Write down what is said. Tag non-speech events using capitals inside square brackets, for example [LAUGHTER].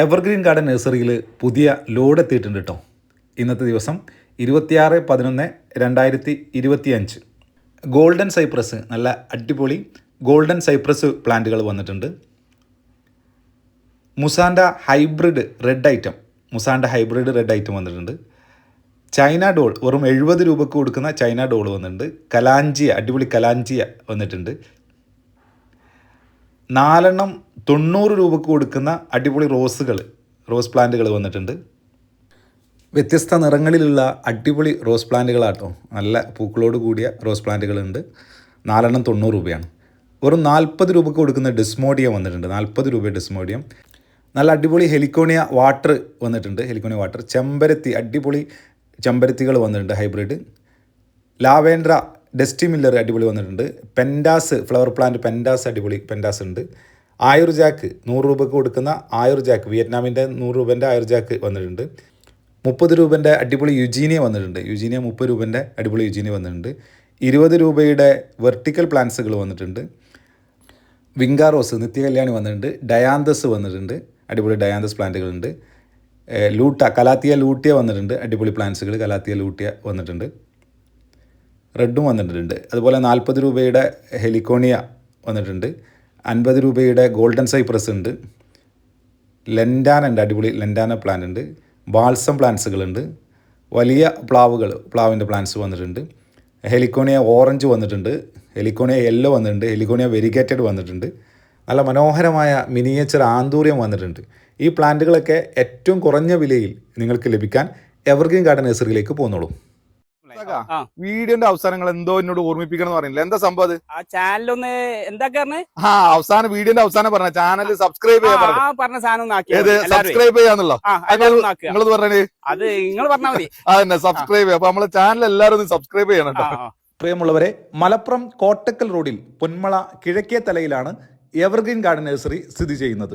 Evergreen garden നഴ്സറിയിൽ പുതിയ load എത്തിയിട്ടുണ്ട് കേട്ടോ. ഇന്നത്തെ ദിവസം ഇരുപത്തിയാറ് പതിനൊന്ന് രണ്ടായിരത്തി ഇരുപത്തി അഞ്ച് ഗോൾഡൻ സൈപ്രസ് നല്ല അടിപൊളി ഗോൾഡൻ സൈപ്രസ് പ്ലാന്റുകൾ വന്നിട്ടുണ്ട്. Mussaenda hybrid red item mussaenda hybrid red item വന്നിട്ടുണ്ട്. ചൈന ഡോൾ വെറും എഴുപത് രൂപക്ക് കൊടുക്കുന്ന ചൈന ഡോൾ വന്നിട്ടുണ്ട്. കലാഞ്ചിയ അടിപൊളി കലാഞ്ചിയ വന്നിട്ടുണ്ട്. നാലെണ്ണം തൊണ്ണൂറ് രൂപക്ക് കൊടുക്കുന്ന അടിപൊളി റോസുകൾ റോസ് പ്ലാന്റുകൾ വന്നിട്ടുണ്ട്. വ്യത്യസ്ത നിറങ്ങളിലുള്ള അടിപൊളി റോസ് പ്ലാന്റുകളാട്ടോ. നല്ല പൂക്കളോട് കൂടിയ റോസ് പ്ലാന്റുകളുണ്ട്. നാലെണ്ണം തൊണ്ണൂറ് രൂപയാണ്. വെറും നാൽപ്പത് രൂപക്ക് കൊടുക്കുന്ന ഡിസ്മോഡിയം വന്നിട്ടുണ്ട്. നാൽപ്പത് രൂപ ഡിസ്മോഡിയം. നല്ല അടിപൊളി ഹെലിക്കോണിയ വാട്ടർ വന്നിട്ടുണ്ട്. Heliconia water. ചെമ്പരത്തി അടിപൊളി ചെമ്പരത്തികൾ വന്നിട്ടുണ്ട് ഹൈബ്രിഡ്. ലാവേൻഡ്ര ഡെസ്റ്റി മില്ലർ അടിപൊളി വന്നിട്ടുണ്ട്. പെൻഡാസ് ഫ്ലവർ പ്ലാന്റ് പെൻഡാസ് അടിപൊളി പെൻഡാസ് ഉണ്ട്. ആയുർ ജാക്ക് നൂറ് രൂപക്ക് കൊടുക്കുന്ന ആയുർ ജാക്ക് വിയറ്റ്നാമിന്റെ നൂറ് രൂപേന്റെ ആയുർ ജാക്ക് വന്നിട്ടുണ്ട്. മുപ്പത് രൂപേന്റെ അടിപൊളി യുജീനിയ വന്നിട്ടുണ്ട്. യുജീനിയ മുപ്പത് രൂപേന്റെ അടിപൊളി യുജീനിയ വന്നിട്ടുണ്ട്. ഇരുപത് രൂപയുടെ വെർട്ടിക്കൽ പ്ലാന്റ്സുകൾ വന്നിട്ടുണ്ട്. വിങ്കാറോസ് നിത്യകല്യാണി വന്നിട്ടുണ്ട്. ഡയാന്തസ് വന്നിട്ടുണ്ട്. അടിപൊളി ഡയാന്തസ് പ്ലാന്റുകളുണ്ട്. ലൂട്ട കലാത്തിയ ലൂട്ടിയ വന്നിട്ടുണ്ട്. അടിപൊളി പ്ലാന്റ്സുകൾ കലാത്തിയ ലൂട്ടിയ വന്നിട്ടുണ്ട്. റെഡും വന്നിട്ടുണ്ട്. അതുപോലെ നാൽപ്പത് രൂപയുടെ ഹെലിക്കോണിയ വന്നിട്ടുണ്ട്. അൻപത് രൂപയുടെ ഗോൾഡൻ സൈപ്രസ് ഉണ്ട്. ലെൻഡാന ഉണ്ട് അടിപൊളി ലെൻഡാന പ്ലാന്റ് ഉണ്ട്. ബാൾസം പ്ലാന്റ്സുകളുണ്ട് വലിയ പ്ലാവുകൾ പ്ലാവിന്റെ പ്ലാന്റ്സ് വന്നിട്ടുണ്ട്. ഹെലിക്കോണിയ ഓറഞ്ച് വന്നിട്ടുണ്ട്. ഹെലിക്കോണിയ യെല്ലോ വന്നിട്ടുണ്ട്. ഹെലിക്കോണിയ വെരിഗേറ്റഡ് വന്നിട്ടുണ്ട്. നല്ല മനോഹരമായ മിനിയേച്ചർ ആന്തൂര്യം വന്നിട്ടുണ്ട്. ഈ പ്ലാന്റുകളൊക്കെ ഏറ്റവും കുറഞ്ഞ വിലയിൽ നിങ്ങൾക്ക് ലഭിക്കാൻ എവർഗ്രീൻ ഗാർഡൻ നഴ്സറിയിലേക്ക് പോന്നോളൂ. വീഡിയോന്റെ അവസാനങ്ങൾ എന്തോ എന്നോട് ഓർമ്മിപ്പിക്കണം എന്ന് പറയുന്നില്ല എന്താ സംഭവം അത്? ആ ചാനലൊന്ന് എന്താ പറഞ്ഞേ? ആ അവസാനം വീഡിയോന്റെ അവസാനം പറഞ്ഞ ചാനൽ സബ്സ്ക്രൈബ് ചെയ്യാൻ പറഞ്ഞു. ആ പറഞ്ഞ സാധനം ഏത്? സബ്സ്ക്രൈബ് ചെയ്യാന്നുള്ളോ? നിങ്ങളത് പറഞ്ഞേ അത് നിങ്ങൾ പറഞ്ഞാൽ മതി. [LAUGHS] അതന്നെ സബ്സ്ക്രൈബ് ചെയ്യാം. അപ്പൊ നമ്മളെ ചാനൽ എല്ലാവരും ഒന്ന് സബ്സ്ക്രൈബ് ചെയ്യണം കേട്ടോ. പ്രിയമുള്ളവരെ മലപ്പുറം കോട്ടക്കൽ റോഡിൽ പൊന്മള കിഴക്കേ തലയിലാണ് എവർഗ്രീൻ ഗാർഡൻ നഴ്സറി സ്ഥിതി ചെയ്യുന്നത്.